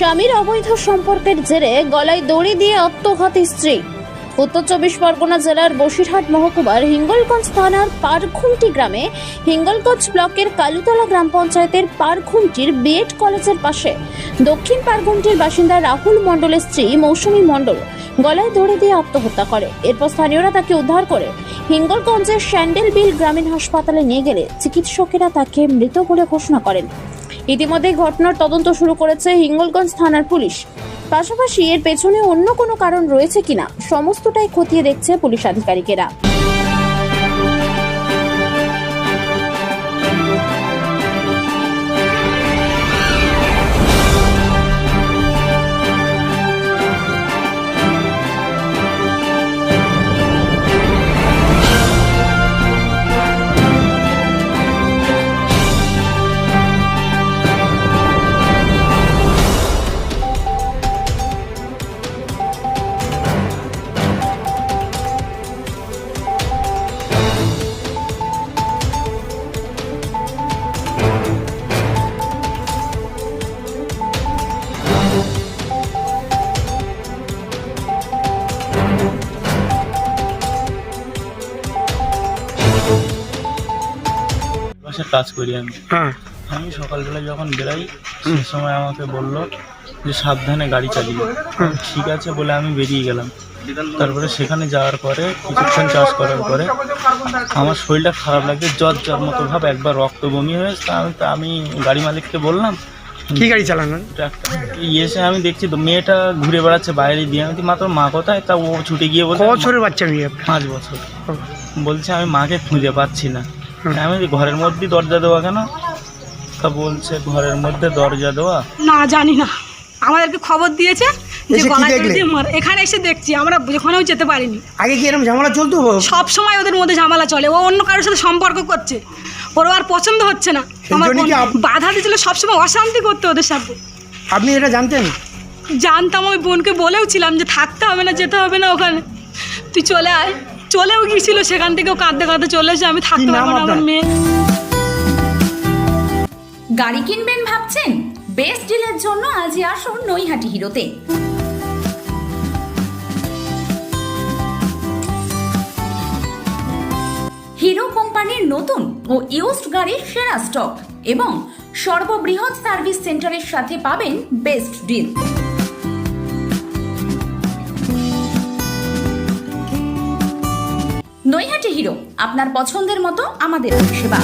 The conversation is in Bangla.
স্বামীর অবৈধ সম্পর্কের জেরে গলায় দড়ি দিয়ে আত্মঘাতী স্ত্রী। উত্তর চব্বিশ পরগনা জেলার বসিরহাট মহকুমার হিঙ্গলগঞ্জ থানার পারখুমটি গ্রামে হিঙ্গলগঞ্জ ব্লকের কালুতলা গ্রাম পঞ্চায়েতের পারখুমটির বিএড কলেজের পাশে দক্ষিণ পারখুমটির বাসিন্দা রাহুল মণ্ডলের স্ত্রী মৌসুমী মণ্ডল গলায় দড়ি দিয়ে আত্মহত্যা করে। এরপর স্থানীয়রা তাকে উদ্ধার করে হিঙ্গলগঞ্জের স্যান্ডেলবিল গ্রামীণ হাসপাতালে নিয়ে গেলে চিকিৎসকেরা তাকে মৃত বলে ঘোষণা করেন। ইতিমধ্যে ঘটনার তদন্ত শুরু করেছে হিঙ্গলগঞ্জ থানার পুলিশ। পাশাপাশি এর পেছনে অন্য কোনো কারণ রয়েছে কিনা, সমস্তটাই খতিয়ে দেখছে পুলিশ আধিকারিকেরা। বাসায় কাজ করি আমি। হ্যাঁ। আমি সকালবেলা যখন বেরাই সে সময় আমাকে বলল যে সাবধানে গাড়ি চালিয়ে ঠিক আছে বলে আমি বেরিয়ে গেলাম। তারপরে সেখানে যাওয়ার পরে কিছুক্ষণ চাষ করার পরে আমার শরীরটা খারাপ লাগে জ্বর জ্বর মতো ভাব একবার রক্ত বমি হয়েছে তা আমি তা আমি গাড়ি মালিককে বললাম কি গাড়ি চালানো? এসে আমি দেখছি তো মেয়েটা ঘুরে বেড়াচ্ছে বাইরে দিয়ে। আমি মাত্র মা কোথায়? তা ও ছুটে গিয়ে বলছে বছরের বাচ্চা মেয়ে পাঁচ বছর। বলছে আমি মাকে খুঁজে পাচ্ছি না। আমি ঘরের মধ্যেই দরজা দেওয়া কেন? তা বলছে ঘরের মধ্যে দরজা দেওয়া? না জানি না। আমাদেরকে খবর দিয়েছে যে এসে কি গলায় দেখলে? দিয়ে মার- এখানে এসে দেখছি আমরা যেখানেও যেতে পারিনি। আগে কি এরকম ঝামেলা চলতো? সব সময় ওদের মধ্যে ঝামেলা চলে। ও অন্য কারোর সাথে সম্পর্ক করছে। ওর আর পছন্দ হচ্ছে না। আমার জন্য কি বোন- আপ- বাধা দিয়েছিল সবসময় অশান্তি করতে ওদের সাথে। আপনি এটা জানতেন? জানতাম আমি বোনকে বলেও ছিলাম যে থাকতে হবে না যেতে হবে না ওখানে। তুই চলে আয়। চলেও গিয়েছিল সেখান থেকেও কাঁদতে কাঁদতে চলে এসে আমি থাকতে পারব না আমার মেয়ে। গাড়ি কিনবেন ভাবছেন? বেস্ট ডিলের জন্য আজই আসুন নৈহাটি হিরোতে। হিরো কোম্পানির নতুন ও ইউজড গাড়ির সেরা স্টক এবং সর্ববৃহৎ সার্ভিস সেন্টারের সাথে পাবেন বেস্ট ডিল। নৈহাটি হিরো। আপনার পছন্দের মতো আমাদের পরিষেবা